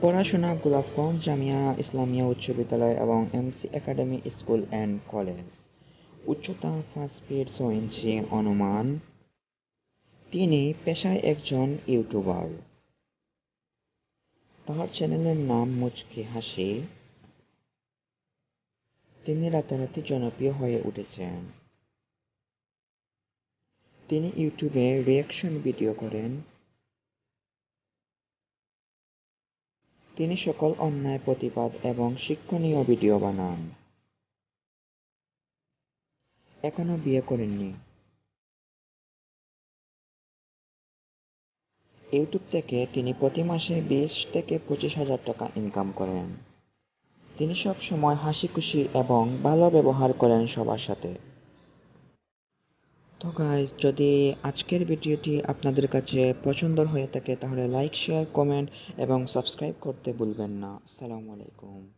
পড়াশোনা গোলাপগঞ্জ জামিয়া ইসলামিয়া উচ্চ বিদ্যালয় এবং MC academy school and college. উচ্চতা পাঁচ ফিট ছয় ইঞ্চি অনুমান। তিনি পেশায় একজন ইউটিউবার। তার চ্যানেলের নাম মুচকি হাসি। তিনি রাতারাতি জনপ্রিয় হয়ে উঠেছেন। তিনি ইউটিউবে রিয়াকশন ভিডিও করেন। তিনি সকল অন্যায় প্রতিবাদ এবং শিক্ষণীয় ভিডিও বানান। এখনও বিয়ে করেননি। ইউটিউব থেকে তিনি প্রতি মাসে বিশ থেকে পঁচিশ হাজার টাকা ইনকাম করেন। তিনি সব সময় হাসি খুশি এবং ভালো ব্যবহার করেন সবার সাথে। তো গাইজ যদি আজকের ভিডিওটি আপনাদের কাছে পছন্দ হয়ে থাকে, তাহলে লাইক শেয়ার কমেন্ট এবং সাবস্ক্রাইব করতে ভুলবেন না। আসসালামু আলাইকুম।